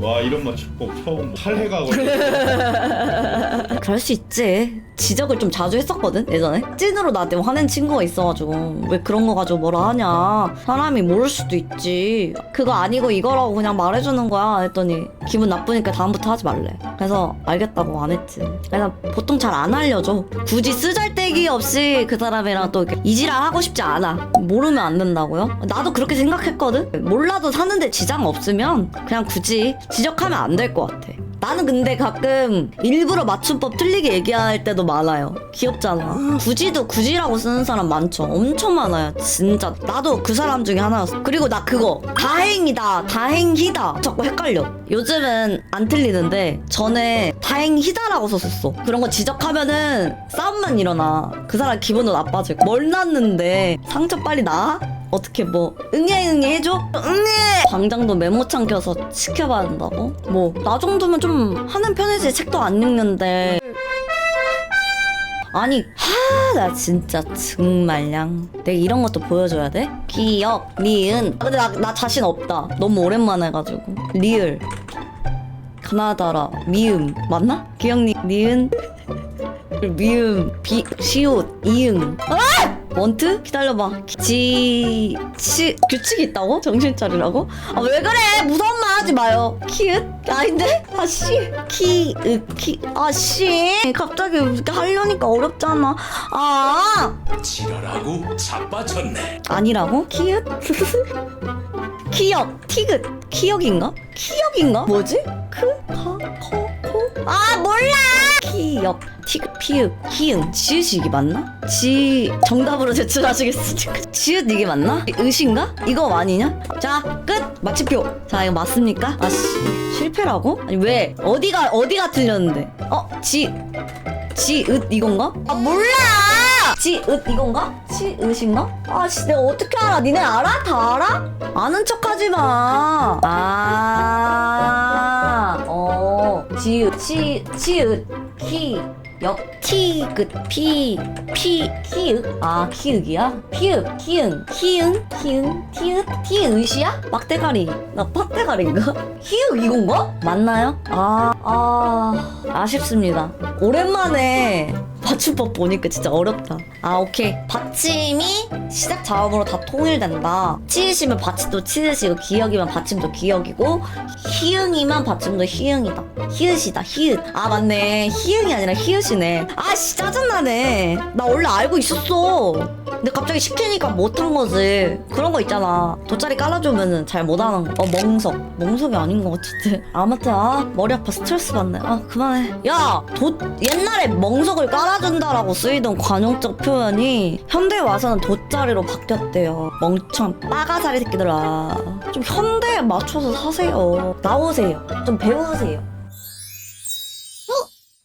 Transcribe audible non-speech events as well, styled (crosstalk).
와 이런 맞춤법 처음 뭐 할해가 걸려. (laughs) 그럴 수 있지. 지적을 좀 자주 했었거든 예전에. 찐으로 나한테 화낸 친구가 있어가지고. 왜 그런 거 가지고 뭐라 하냐. 사람이 모를 수도 있지. 그거 아니고 이거라고 그냥 말해주는 거야. 했더니 기분 나쁘니까 다음부터 하지 말래. 그래서 알겠다고 안 했지. 그래서 보통 잘 안 알려줘. 굳이 쓰잘데기 없이 그 사람이랑 또 이렇게 이지랄 하고 싶지 않아. 모르면 안 된다고요? 나도 그렇게 생각했거든. 몰라도 사는데 지장 없으면 그냥 굳이 지적하면 안 될 것 같아 나는 근데 가끔 일부러 맞춤법 틀리게 얘기할 때도 많아요. 귀엽잖아. 굳이도 굳이라고 쓰는 사람 많죠. 엄청 많아요. 진짜. 나도 그 사람 중에 하나였어. 그리고 나 그거. 다행이다. 다행히다. 자꾸 헷갈려. 요즘은 안 틀리는데 전에 다행히다라고 썼었어. 그런 거 지적하면은 싸움만 일어나. 그 사람 기분도 거야. 뭘 났는데 상처 빨리 나? 어떻게 뭐 응애 응애 해줘? 응애! 방장도 메모창 켜서 지켜봐야 한다고? 뭐 나 정도면 좀 하는 편이지 책도 안 읽는데 아니 하나 진짜 정말량 내가 이런 것도 보여줘야 돼? 기억 리은 근데 나, 나 자신 없다 너무 오랜만에 해가지고 리을 가나다라 미음 맞나? 기억 리, 리은 미음 비 시옷 이응 아! 원트? 기다려봐 지... 치... 규칙이 있다고? 정신 차리라고? 아 왜 그래 무서운 말 하지 마요 키읔? 아닌데? 아 씨 키읔 키... 아 씨 갑자기 이렇게 하려니까 어렵잖아 아 지랄하고 자빠졌네. 아니라고? 키읔? (laughs) 키역 티귿 키역인가? 키역인가? 뭐지? 크? 카? 커? 코? 아 몰라 키역 티귿 피읍 키응 지읒이 맞나? 지 정답으로 제출하시겠습니까? (laughs) 지읒 이게 맞나? 의신가? 이거 아니냐? 자 끝! 마침표 자 이거 맞습니까? 아씨 실패라고? 아니 왜 어디가 어디가 틀렸는데 어? 지 지읒 이건가? 아 몰라 지읒 이건가? 지읒인가? 아씨 내가 어떻게 알아 니네 알아? 다 알아? 아는 척하지 마. 아, 어, 지읒, 치, 치읒, 키, 역, 티귿, 피, 피, 키읒. 아, 키읒이야? 피읒, 키응, 키응, 키응, 티읒, 티읒이야? 막대가리. 나 빡대가리인가? 키읒 (laughs) 이건가? 맞나요? 아, 아, 아쉽습니다. 오랜만에 맞춤법 보니까 진짜 어렵다. 아, 오케이. 받침이 시작 자음으로 다 통일된다. 치으시면 받침도 치으시고, 기역이면 받침도 기역이고, 희응이면 받침도 희응이다. 희으시다, 희읒. 아, 맞네. 희응이 아니라 희으시네. 아 씨, 짜증나네. 나 원래 알고 있었어. 근데 갑자기 시키니까 못한 거지. 그런 거 있잖아. 돗자리 깔아주면은 잘 못하는 거. 어, 멍석. 멍석이 아닌 것 같은데. 아무튼, 아, 머리 아파 스트레스 받네. 아, 그만해. 야, 돗, 옛날에 멍석을 깔아 준다라고 쓰이던 관용적 표현이 현대에 와서는 돗자리로 바뀌었대요. 멍청, 빠가사리 새끼들아. 좀 현대에 맞춰서 사세요. 나오세요. 좀 배우세요.